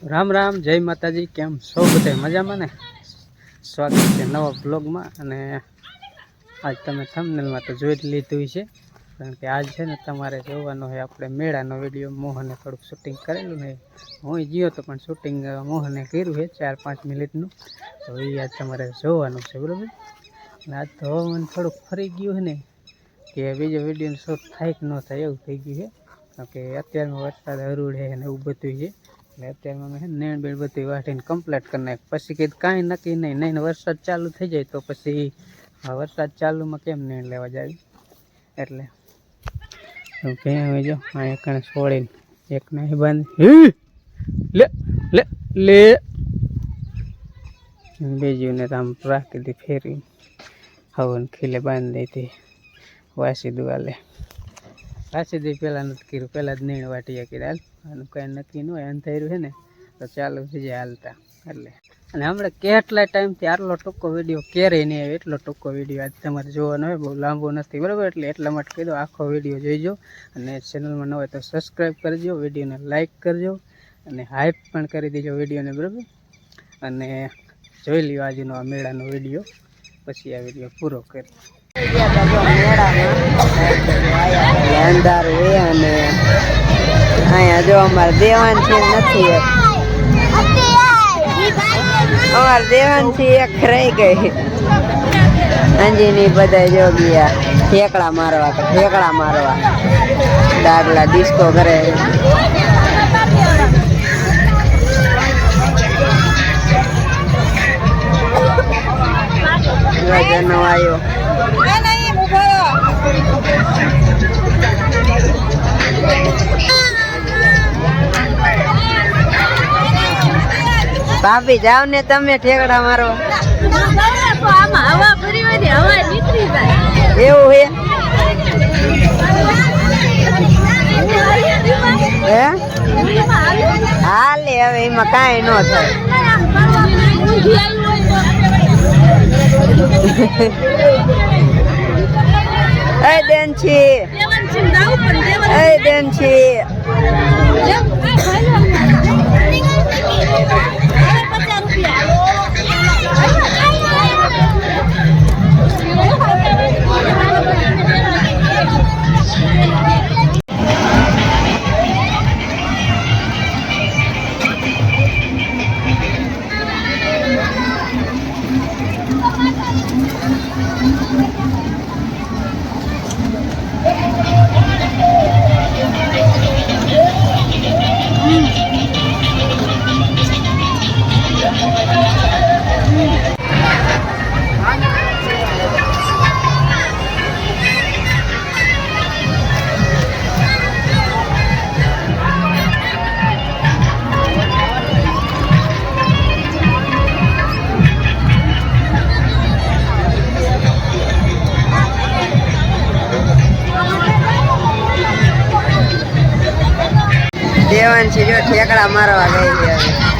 રામ રામ, જય માતાજી, કેમ સૌ બધા મજામાં ને? સ્વાગત છે નવા બ્લોગમાં અને આજ તમે થંબનેલમાં તો જોઈ જ લીધું છે કારણ કે આજ છે ને તમારે જોવાનો હોય આપણે મેળાનો વીડિયો મોહને થોડુંક શૂટિંગ કરેલું ને હું ગયો તો પણ શૂટિંગ મોહને કર્યું છે ચાર પાંચ મિનિટનું. તો એ આજ તમારે જોવાનું છે, બરાબર? અને આજ તો હવામાન થોડુંક ફરી ગયું છે ને, કે બીજો વિડીયોનો શૂટ થાય કે ન થાય એવું થઈ ગયું છે. કારણ કે અત્યારમાં વરસાદ હરુડ છે અને એવું બધું છે. એટલે અત્યારમાં મેં છે નેણ બેણ બધી વાટીને કમ્પ્લીટ કરી નાખ. પછી કીધું કાંઈ નક્કી નહીં. નહીં વરસાદ ચાલુ થઈ જાય તો પછી આ વરસાદ ચાલુમાં કેમ નેણ લેવા જાય એટલે ક્યાં હવે જો અહીંયા કણે છોડીને એક નહીં બંધ. લે લે લે! બીજું ને તો આમ રાખી દી ફેરી હવન ખીલે બાંધી દીધી. વાસી દુવાલે વાસી દી પહેલાં નથી કર્યું, પહેલાં જ નીણ વાટીએ કર્યા. હાલ કાંઈ નક્કી ન હોય અંધાર્યું છે ને, તો ચાલુ થઈ જાય હાલતા. એટલે. અને હમણાં કેટલા ટાઈમથી આટલો ટૂંકો વીડિયો ક્યારેય નહીં આવ્યો, એટલો ટૂંકો વીડિયો આજ તમારે જોવાનો હોય, બહુ લાંબો નથી, બરાબર? એટલે એટલા માટે કીધું આખો વીડિયો જોઈજો. અને ચેનલમાં ન હોય તો સબસ્ક્રાઈબ કરજો, વિડીયોને લાઇક કરજો, અને હાઇપ પણ કરી દેજો વિડીયોને, બરાબર? અને જોઈ લ્યો આજનો આ મેળાનો વીડિયો. પછી આ વીડિયો પૂરો કરી અંધારું એ અને અહીંયા જો અમારે દેવાન છે નથી અમારે દેવાન છે એક રહી ગઈ અંજીની બધા જો ગયા ઠેકડા મારવા ઠેકડા મારવા દાગલા ડિસ્કો કરે ભાભી જાવ ને તમે ઠેકડા મારો. એવું હે? હે? હાલે હવે એમાં કાંઈ ન થાય. એ દેન છે એ દેન છે દેવાન છે જો ઠેકડા મારવા ગઈ છે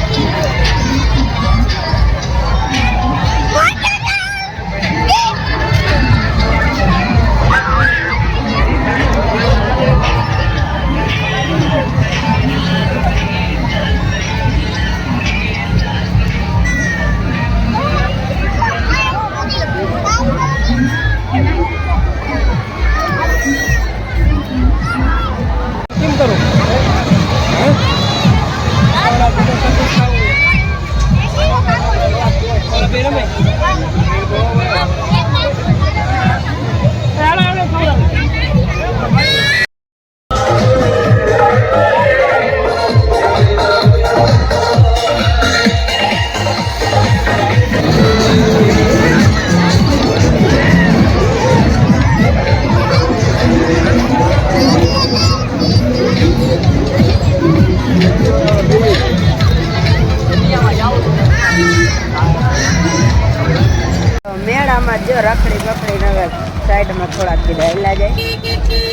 મેળામાં જો રખડી બકડી નગર સાઈડમાં થોડાક કીધા હેલા જાય.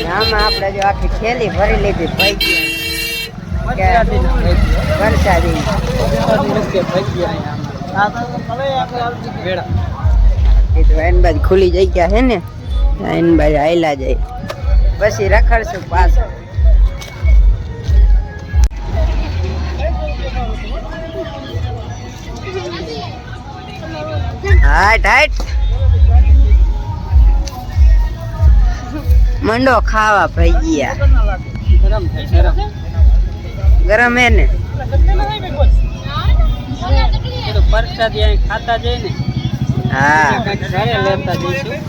ને આમાં આપણે જો આખી થેલી ભરી લીધી પૈકી વરસાદી કીધું એન બાજુ ખુલી જગ્યા છે ને, એન બાજુ હાયલા જાય. પછી રખડશું પાછું. હાટ હાટ મંડો ખાવા ભાઈ ગયા. ગરમ ગરમ હે. ને પરસાદી ખાતા જઈએ ને હા ઘરે લેતા જઈશું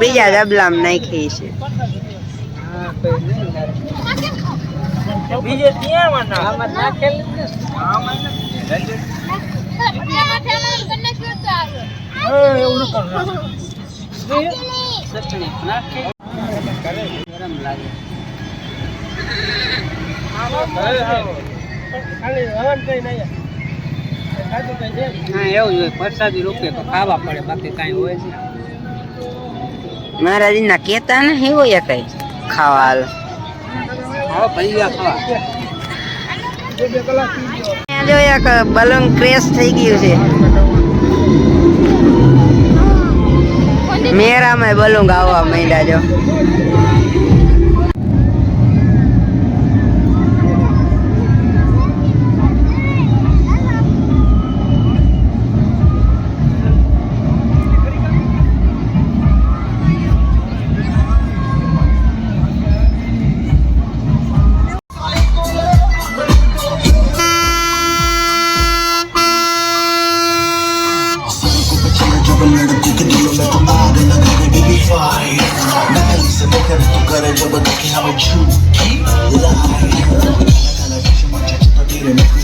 બીજા ડબલામાં નાખી છે. બીજે ત્યાં આમાં નાખેલું એવું જ હોય. પ્રસાદી રૂપે તો ખાવા પડે બાકી કાંઈ હોય જ નહીં મહારાજના કેતા ને એવો એ કઈ. ખાવા હાલ આવો ભૈયા ખાવા અહીંયા જો એક બલૂન ક્રેશ થઈ ગયું છે મેરામાં બલૂન આવવા માંડ્યા જો. better double back and I'm a true Keep lying.